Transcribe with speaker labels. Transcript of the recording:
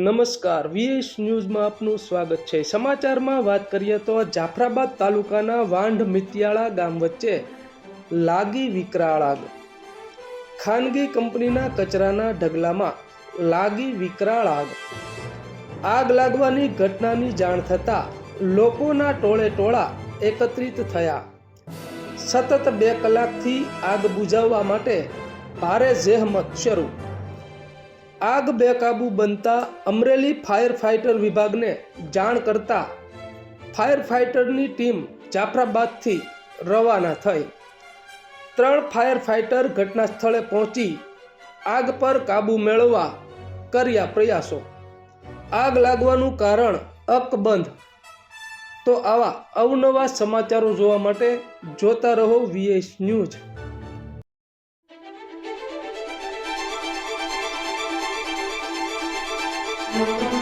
Speaker 1: નમસ્કાર, વીએસ ન્યૂઝમાં આપનું સ્વાગત છે. સમાચારમાં વાત કરીએ તો જાફરાબાદ તાલુકાના વાંઢ મિતિયાળા ગામ વચ્ચે લાગી વિકરાળ આગ. ખાનગી કંપનીના કચરાના ઢગલામાં લાગી વિકરાળ આગ. આગ લાગવાની ઘટનાની જાણ થતાં લોકોના ટોળે ટોળા એકત્રિત થયા. સતત બે કલાકથી આગ બુઝાવવા માટે ભારે જહેમત શરૂ આગ બેકાબુ બનતા અમરેલી ફાયર ફાઇટર વિભાગને જાણ કરતા ફાયર ફાઇટરની ટીમ જાફરાબાદથી રવાના થઈ. ત્રણ ફાયર ફાઇટર ઘટના સ્થળે પહોંચી આગ પર કાબુ મેળવવા કર્યા પ્રયાસો. આગ લાગવાનું કારણ અકબંધ. તો આવા અવનવા સમાચારો જોવા માટે જોતા રહો વીએસ ન્યૂઝ
Speaker 2: Thank you.